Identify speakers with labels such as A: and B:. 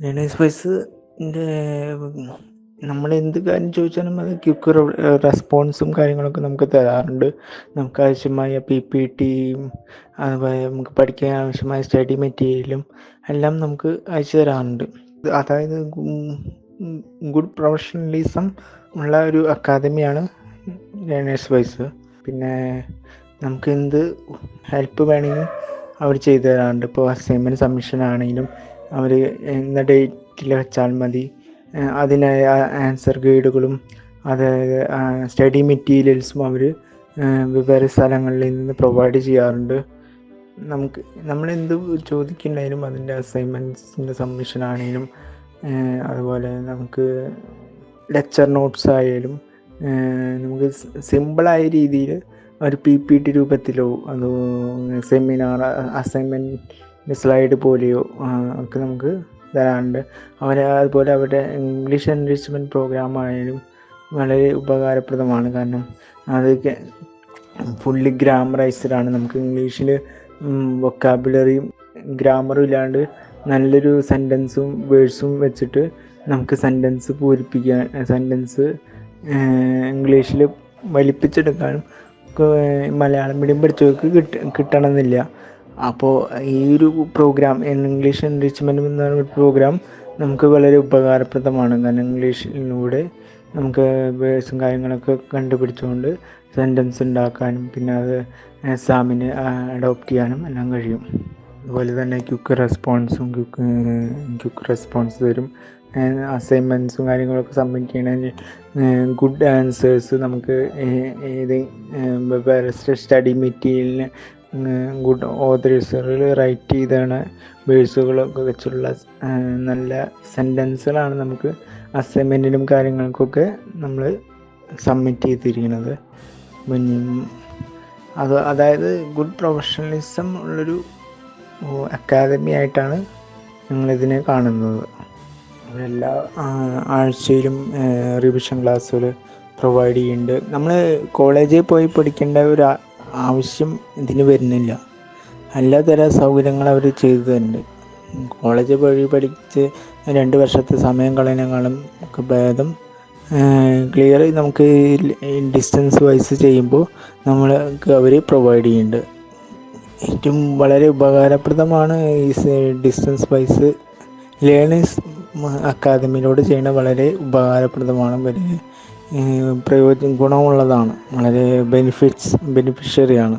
A: Learners ബേസിന്റെ നമ്മൾ എന്ത് കാര്യം ചോദിച്ചാലും അത് ക്വിക്ക് റെസ്പോൺസും കാര്യങ്ങളൊക്കെ നമുക്ക് തരാറുണ്ട്. നമുക്ക് ആവശ്യമായ പി പി ടിയും അതുപോലെ നമുക്ക് പഠിക്കാൻ ആവശ്യമായ സ്റ്റഡി മെറ്റീരിയലും എല്ലാം നമുക്ക് അയച്ചു തരാറുണ്ട്. അതായത് ഗുഡ് പ്രൊഫഷണലിസം ഉള്ള ഒരു അക്കാദമിയാണ് ലേണേഴ്സ് വൈസ് പിന്നെ നമുക്ക് എന്ത് ഹെൽപ്പ് വേണമെങ്കിലും അവർ ചെയ്തു തരാറുണ്ട്. ഇപ്പോൾ അസൈൻമെന്റ് സബ്മിഷൻ ആണെങ്കിലും അവർ എന്ന ഡേറ്റിൽ വെച്ചാൽ മതി. അതിനായ ആൻസർ ഗൈഡുകളും അതായത് സ്റ്റഡി മെറ്റീരിയൽസും അവർ വെവ്വേറെ സ്ഥലങ്ങളിൽ നിന്ന് പ്രൊവൈഡ് ചെയ്യാറുണ്ട്. നമുക്ക് നമ്മൾ എന്ത് ചോദിക്കുന്നുണ്ടെങ്കിലും അതിന്റെ അസൈൻമെന്റ്സിന്റെ സബ്മിഷൻ ആണെങ്കിലും അതുപോലെ നമുക്ക് ലെക്ചർ നോട്ട്സ് ആയാലും നമുക്ക് സിമ്പിളായ രീതിയിൽ ഒരു പി പി ടി രൂപത്തിലോ അതോ സെമിനാർ അസൈൻമെന്റ് സ്ലൈഡ് പോലെയോ ഒക്കെ നമുക്ക് തരാറുണ്ട് അവർ അതുപോലെ അവരുടെ ഇംഗ്ലീഷ് എൻറിച്ച്മെന്റ് പ്രോഗ്രാം ആയാലും വളരെ ഉപകാരപ്രദമാണ്. കാരണം അതൊക്കെ ഫുള്ളി ഗ്രാമറൈസ്ഡ് ആണ്. നമുക്ക് ഇംഗ്ലീഷിൽ വൊക്കാബുലറിയും ഗ്രാമറും ഇല്ലാണ്ട് നല്ലൊരു സെന്റൻസും വേഴ്സും വെച്ചിട്ട് നമുക്ക് സെന്റൻസ് പൂരിപ്പിക്കാൻ സെന്റൻസ് ഇംഗ്ലീഷിൽ വലിപ്പിച്ചെടുക്കാനും മലയാളം മീഡിയം പഠിച്ചവർക്ക് കിട്ട കിട്ടണമെന്നില്ല. അപ്പോൾ ഈ ഒരു പ്രോഗ്രാം ഇംഗ്ലീഷ് എൻറിച്ച്മെന്റ് എന്ന് പ്രോഗ്രാം നമുക്ക് വളരെ ഉപകാരപ്രദമാണ്. കാരണം ഇംഗ്ലീഷിലൂടെ നമുക്ക് വേഴ്സും കാര്യങ്ങളൊക്കെ കണ്ടുപിടിച്ചുകൊണ്ട് സെന്റൻസ് ഉണ്ടാക്കാനും പിന്നെ അത് എക്സാമിന് അഡോപ്റ്റ് ചെയ്യാനും എല്ലാം കഴിയും. അതുപോലെ തന്നെ ക്യുക്ക് റെസ്പോൺസും ക്യുക്ക് ക്യുക്ക് റെസ്പോൺസ് തരും. അസൈൻമെന്റ്സും കാര്യങ്ങളൊക്കെ സബ്മിറ്റ് ചെയ്യണമെങ്കിൽ ഗുഡ് ആൻസേഴ്സ് നമുക്ക് ഏത് സ്റ്റഡി മെറ്റീരിയലിന് ഗുഡ് ഓതേഴ്സുകൾ റൈറ്റ് ചെയ്താണ്. വേഴ്സുകളൊക്കെ വെച്ചുള്ള നല്ല സെന്റൻസുകളാണ് നമുക്ക് അസൈൻമെന്റിനും കാര്യങ്ങൾക്കൊക്കെ നമ്മൾ സബ്മിറ്റ് ചെയ്തിരിക്കുന്നത്. അത് അതായത് ഗുഡ് പ്രൊഫഷണലിസം ഉള്ളൊരു അക്കാദമി ആയിട്ടാണ് ഞങ്ങളിതിനെ കാണുന്നത്. എല്ലാ ആഴ്ചയിലും റിവിഷൻ ക്ലാസ്സുകൾ പ്രൊവൈഡ് ചെയ്യുന്നുണ്ട്. നമ്മൾ കോളേജിൽ പോയി പഠിക്കേണ്ട ഒരു ആവശ്യം ഇതിന് വരുന്നില്ല. എല്ലാതരം സൗകര്യങ്ങൾ അവർ ചെയ്തു തരുന്നുണ്ട് കോളേജ് വഴി പഠിച്ച് രണ്ട് വർഷത്തെ സമയം കളയുന്നതിനേക്കാളും ഒക്കെ ഭേദം ക്ലിയർ നമുക്ക് ഡിസ്റ്റൻസ് വൈസ് ചെയ്യുമ്പോൾ നമ്മൾക്ക് അവർ പ്രൊവൈഡ് ചെയ്യുന്നുണ്ട്. ഏറ്റവും വളരെ ഉപകാരപ്രദമാണ് ഈ ഡിസ്റ്റൻസ് വൈസ് ലേണേഴ്സ് അക്കാദമിയിലൂടെ ചെയ്യണ വളരെ ഉപകാരപ്രദമാണ്. പ്രയോജന ഗുണമുള്ളതാണ്. വളരെ ബെനിഫിറ്റ്സ് ബെനിഫിഷ്യറിയാണ്